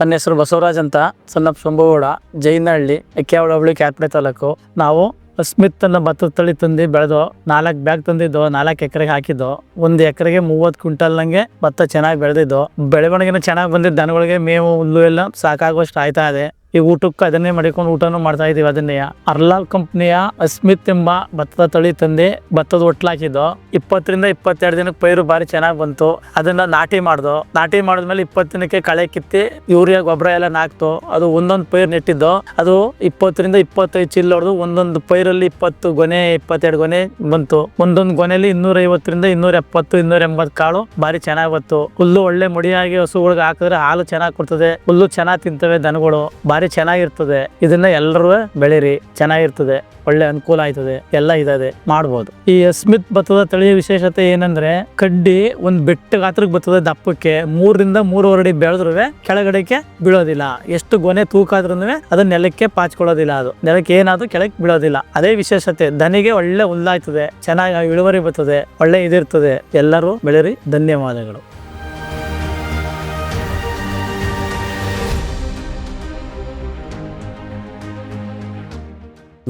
ನನ್ನ ಹೆಸರು ಬಸವರಾಜ್ ಅಂತ. ಸನ್ನಪ್ಪ ಶಂಭುಗೌಡ, ಜೈನಹಳ್ಳಿ ಎಕ್ಕೆವಾಡ ಹೋಬಳಿ ತಾಲೂಕು. ನಾವು ಸ್ಮಿತ್ ಅನ್ನೋ ಭತ್ತದ ತಳಿ ತಂದು ಬೆಳೆದು ನಾಲ್ಕು ಬ್ಯಾಗ್ ತಂದಿದ್ದು, ನಾಲ್ಕು ಎಕರೆಗೆ ಹಾಕಿದ್ದು. ಒಂದು ಎಕರೆಗೆ ಮೂವತ್ತು ಕ್ವಿಂಟಲ್ ನಂಗೆ ಭತ್ತ ಚೆನ್ನಾಗಿ ಬೆಳೆದಿದ್ದು. ಬೆಳವಣಿಗೆನೂ ಚೆನ್ನಾಗಿ ಬಂದಿದ್ದು ದನಗಳಿಗೆ ಮೇವು, ಹುಲ್ಲು ಎಲ್ಲ ಸಾಕಾಗುವಷ್ಟು ಆಯ್ತಾ ಇದೆ. ಈ ಊಟಕ್ಕೆ ಅದನ್ನೇ ಮಾಡಿಕೊಂಡು ಊಟನೂ ಮಾಡ್ತಾ ಇದೀವಿ ಅದನ್ನೇ ಅರ್ಲಾಲ್ ಕಂಪ್ನಿಯ ಅಸ್ಮಿತ್ ಎಂಬ ಭತ್ತದ ತಳಿ ತಂದೆ ಭತ್ತದ ಒಟ್ಲಾಕಿದ್ದು ಇಪ್ಪತ್ತರಿಂದ ಇಪ್ಪತ್ತೆರಡು ದಿನಕ್ಕೆ ಪೈರು ಬಾರಿ ಚೆನ್ನಾಗಿ ಬಂತು. ಅದನ್ನ ನಾಟಿ ಮಾಡ್ದು. ನಾಟಿ ಮಾಡಿದ್ಮೇಲೆ ಇಪ್ಪತ್ತು ದಿನಕ್ಕೆ ಕಳೆ ಕಿತ್ತಿ ಯೂರಿಯಾ, ಗೊಬ್ಬರ ಎಲ್ಲ ನಾಕ್ತು. ಅದು ಒಂದೊಂದು ಪೈರು ನೆಟ್ಟಿದ್ದು. ಅದು ಇಪ್ಪತ್ತರಿಂದ ಇಪ್ಪತ್ತೈದು ಚಿಲ್ ಹೊಡೆದು ಒಂದೊಂದು ಪೈರಲ್ಲಿ ಇಪ್ಪತ್ತು ಗೊನೆ, ಇಪ್ಪತ್ತೆರಡು ಗೊನೆ ಬಂತು. ಒಂದೊಂದು ಗೊನೆಯಲ್ಲಿ ಇನ್ನೂರ ಐವತ್ತರಿಂದ ಇನ್ನೂರ ಎಪ್ಪತ್ತು ಇನ್ನೂರ ಎಂಬತ್ತು ಕಾಳು ಬಾರಿ ಚೆನ್ನಾಗಿ ಬಂತು. ಹುಲ್ಲು ಒಳ್ಳೆ ಮುಡಿಯಾಗಿ ಹಸುಗಳಿಗೆ ಹಾಕಿದ್ರೆ ಹಾಲು ಚೆನ್ನಾಗಿ ಕೊಡ್ತದೆ. ಹುಲ್ಲು ಚೆನ್ನಾಗಿ ತಿಂತವೆ ದನಗಳು. ಬಾರಿ ಚೆನ್ನಾಗಿರ್ತದೆ. ಇದನ್ನ ಎಲ್ಲರೂ ಬೆಳೀರಿ, ಚೆನ್ನಾಗಿರ್ತದೆ, ಒಳ್ಳೆ ಅನುಕೂಲ ಆಯ್ತದೆ, ಎಲ್ಲ ಇದಾದೆ, ಮಾಡ್ಬೋದು. ಈ ಸ್ಮಿತ್ ಭತ್ತದ ತಳಿಯ ವಿಶೇಷತೆ ಏನಂದ್ರೆ, ಕಡ್ಡಿ ಒಂದು ಬೆಟ್ಟ ಗಾತ್ರಕ್ಕೆ ಬರ್ತದೆ ದಪ್ಪಕ್ಕೆ ಮೂರರಿಂದ ಮೂರುವರೆ ಅಡಿ ಬೆಳೆದ್ರು ಕೆಳಗಡೆಗೆ ಬೀಳೋದಿಲ್ಲ. ಎಷ್ಟು ಗೊನೆ ತೂಕ ಆದ್ರೂ ಅದನ್ನ ನೆಲಕ್ಕೆ ಪಾಚ್ಕೊಳ್ಳೋದಿಲ್ಲ ಅದು. ನೆಲಕ್ಕೆ ಏನಾದ್ರೂ ಕೆಳಕ್ಕೆ ಬೀಳೋದಿಲ್ಲ. ಅದೇ ವಿಶೇಷತೆ, ದನಿಗೆ ಒಳ್ಳೆ ಹುಲ್ಲಾಯ್ತದೆ, ಚೆನ್ನಾಗಿ ಇಳುವರಿ ಬರ್ತದೆ, ಒಳ್ಳೆ ಇದಿರ್ತದೆ. ಎಲ್ಲರೂ ಬೆಳೆರಿ, ಧನ್ಯವಾದಗಳು.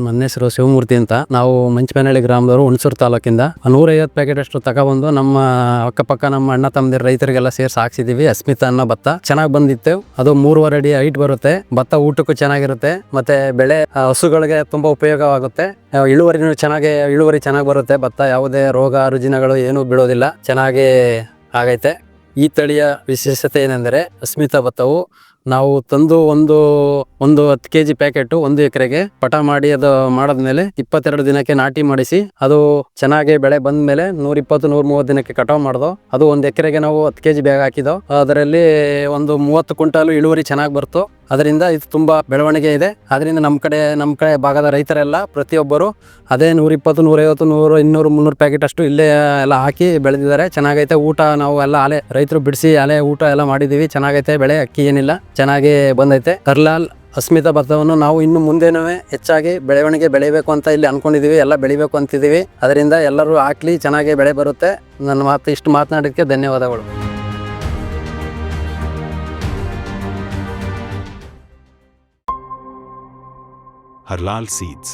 ನನ್ನ ಹೆಸರು ಶಿವಮೂರ್ತಿ ಅಂತ. ನಾವು ಮಂಚಪನಹಳ್ಳಿ ಗ್ರಾಮದವರು ಹುಣಸೂರು ತಾಲೂಕಿಂದ. ನೂರೈವತ್ತು ಪ್ಯಾಕೆಟ್ ಅಷ್ಟು ತಗೊಬಂದು ನಮ್ಮ ಅಕ್ಕಪಕ್ಕ ನಮ್ಮ ಅಣ್ಣ ತಮ್ಮದಿರ ರೈತರಿಗೆಲ್ಲ ಸೇರಿಸಿ ಹಾಕ್ಸಿದೀವಿ ಅಸ್ಮಿತ ಅನ್ನೋ ಭತ್ತ. ಚೆನ್ನಾಗಿ ಬಂದಿತ್ತು. ಅದು ಮೂರುವರೆ ಅಡಿ ಹೈಟ್ ಬರುತ್ತೆ. ಭತ್ತ ಊಟಕ್ಕೂ ಚೆನ್ನಾಗಿರುತ್ತೆ. ಮತ್ತೆ ಬೆಳೆ ಹಸುಗಳಿಗೆ ತುಂಬಾ ಉಪಯೋಗವಾಗುತ್ತೆ. ಇಳುವರಿನೂ ಚೆನ್ನಾಗಿ, ಇಳುವರಿ ಚೆನ್ನಾಗಿ ಬರುತ್ತೆ. ಭತ್ತ ಯಾವುದೇ ರೋಗ, ರುಜಿನಗಳು ಏನೂ ಬೀಳೋದಿಲ್ಲ ಚೆನ್ನಾಗಿ ಆಗೈತೆ. ಈ ತಳಿಯ ವಿಶೇಷತೆ ಏನೆಂದರೆ ಅಸ್ಮಿತಾ ಭತ್ತವು ನಾವು ತಂದು ಒಂದು ಒಂದು ಹತ್ತು ಕೆ ಜಿ ಪ್ಯಾಕೆಟು ಒಂದು ಎಕರೆಗೆ ಪಟ ಮಾಡಿ ಅದು ಮಾಡಿದ್ಮೇಲೆ ಇಪ್ಪತ್ತೆರಡು ದಿನಕ್ಕೆ ನಾಟಿ ಮಾಡಿಸಿ, ಅದು ಚೆನ್ನಾಗಿ ಬೆಳೆ ಬಂದ ಮೇಲೆ ನೂರ ಇಪ್ಪತ್ತು ನೂರ ಮೂವತ್ತು ದಿನಕ್ಕೆ ಕಟಾವು ಮಾಡ್ದು, ಅದು ಒಂದು ಎಕರೆಗೆ ನಾವು ಹತ್ತು ಕೆ ಜಿ ಬ್ಯಾಗ್ ಹಾಕಿದೋ, ಅದರಲ್ಲಿ ಒಂದು ಮೂವತ್ತು ಕ್ವಿಂಟಾಲು ಇಳುವರಿ ಚೆನ್ನಾಗಿ ಬರ್ತು. ಅದರಿಂದ ಇದು ತುಂಬಾ ಬೆಳವಣಿಗೆ ಇದೆ. ಅದರಿಂದ ನಮ್ಮ ಕಡೆ ನಮ್ಮ ಕಡೆ ಭಾಗದ ರೈತರೆಲ್ಲ ಪ್ರತಿಯೊಬ್ಬರು ಅದೇ ನೂರ ಇಪ್ಪತ್ತು ನೂರೈವತ್ತು, ನೂರು, ಇನ್ನೂರು, ಮುನ್ನೂರು ಪ್ಯಾಕೆಟ್ ಅಷ್ಟು ಇಲ್ಲೇ ಎಲ್ಲ ಹಾಕಿ ಬೆಳೆದಿದ್ದಾರೆ. ಚೆನ್ನಾಗೈತೆ ಊಟ ನಾವು ಎಲ್ಲ ಅಲೆ ರೈತರು ಬಿಡಿಸಿ ಅಲೆ ಊಟ ಎಲ್ಲ ಮಾಡಿದೀವಿ ಚೆನ್ನಾಗೈತೆ ಬೆಳೆ, ಅಕ್ಕಿ ಏನಿಲ್ಲ. ಚೆನ್ನಾಗಿ ಬಂದೈತೆ. ಕರ್ಲಾಲ್, ಅಸ್ಮಿತಾ ಭತ್ತವನ್ನು ನಾವು ಇನ್ನು ಮುಂದೆನೂ ಹೆಚ್ಚಾಗಿ ಬೆಳವಣಿಗೆ ಬೆಳಿಬೇಕು ಅಂತ ಇಲ್ಲಿ ಅನ್ಕೊಂಡಿದೀವಿ. ಎಲ್ಲ ಬೆಳಿಬೇಕು ಅಂತಿದ್ದೀವಿ ಅದರಿಂದ ಎಲ್ಲರೂ ಹಾಕ್ಲಿ ಚೆನ್ನಾಗಿ ಬೆಳೆ ಬರುತ್ತೆ. ನನ್ನ ಮಾತು ಇಷ್ಟು ಮಾತನಾಡೋಕ್ಕೆ ಧನ್ಯವಾದಗಳು. ಹರ್ಲಾಲ್ Seeds.